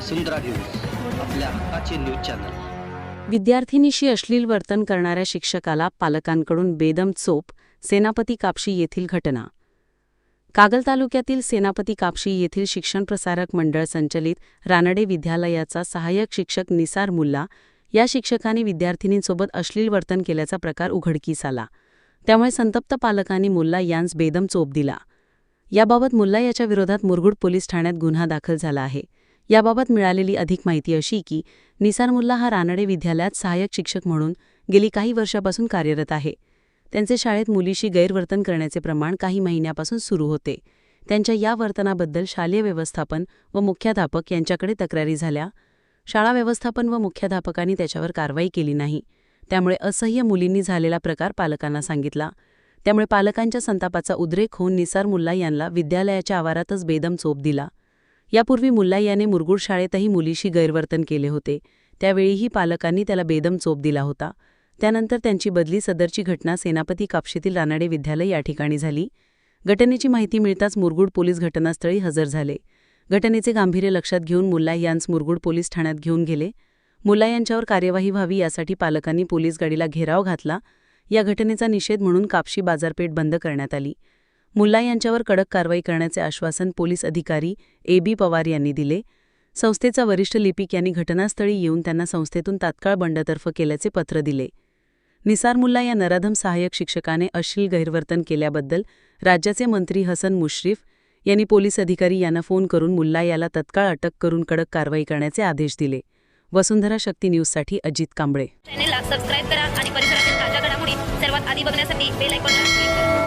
वसुंधरा news आपल्या हक्काचे news channel. विद्यार्थिनीशी अश्लील वर्तन करणाऱ्या शिक्षकाला पालकांकडून बेदम चोप सेनापती कापशी येथील घटना. कागल तालुक्यातील सेनापती कापशी येथील शिक्षण प्रसारक मंडळ संचलित रानडे विद्यालयाचा सहाय्यक शिक्षक निसार मुल्ला या शिक्षकाने विद्यार्थिनींसोबत अश्लील वर्तन केल्याचा प्रकार उघडकीस आला. त्यामुळे संतप्त पालकांनी मुल्ला यांस बेदम चोप दिला. याबाबत मुल्ला याच्या विरोधात मुरगुड पोलीस ठाण्यात गुन्हा दाखल झाला आहे. याबाबत मिळालेली अधिक माहिती अशी की निसार मुल्ला हा रानडे विद्यालयात सहाय्यक शिक्षक म्हणून गेली काही वर्षापासून कार्यरत आहे. त्यांचे शाळेत मुलीशी गैरवर्तन करण्याचे प्रमाण काही महिन्यापासून सुरू होते. त्यांच्या या वर्तनाबद्दल शालेय व्यवस्थापन व मुख्याध्यापक यांच्याकडे तक्रारी झाल्या. शाळा व्यवस्थापन व मुख्याध्यापकांनी त्याच्यावर कारवाई केली नाही. त्यामुळे असह्य मुलींनी झालेला प्रकार पालकांना सांगितला. त्यामुळे पालकांच्या संतापाचा उद्रेक होऊन निसार मुल्ला यांना विद्यालयाच्या आवारातच बेदम चोप दिला. यापूर्वी मुल्ला याने मुरगुड शाळेतही मुलीशी गैरवर्तन केले होते. त्यावेळीही पालकांनी त्याला बेदम चोप दिला होता. त्यानंतर त्यांची बदली सदरची घटना सेनापती कापशीतील रानाडे विद्यालय या ठिकाणी झाली. घटनेची माहिती मिळताच मुरगुड पोलीस घटनास्थळी हजर झाले. घटनेचे गांभीर्य लक्षात घेऊन मुल्ला यांस मुरगुड पोलीस ठाण्यात घेऊन गेले. मुल्ला यांच्यावर कार्यवाही व्हावी यासाठी पालकांनी पोलीस गाडीला घेराव घातला. या घटनेचा निषेध म्हणून कापशी बाजारपेठ बंद करण्यात आली. मुल्ला यांच्यावर कडक कारवाई करण्याचे आश्वासन पोलीस अधिकारी ए बी पवार यांनी दिले. संस्थेचा वरिष्ठ लिपिक यांनी घटनास्थळी येऊन त्यांना संस्थेतून तात्काळ बंडतर्फ केल्याचे पत्र दिले. निसार मुल्ला या नराधम सहाय्यक शिक्षकाने अश्लील गैरवर्तन केल्याबद्दल राज्याचे मंत्री हसन मुश्रीफ यांनी पोलीस अधिकारी यांना फोन करून मुल्ला याला तत्काळ अटक करून कडक कारवाई करण्याचे आदेश दिले. वसुंधरा शक्ती न्यूजसाठी अजित कांबळे. चॅनेलला सबस्क्राईब करा आणि परिसरातील ताज्या घडामोडी सर्वात आधी बघण्यासाठी बेल आयकॉन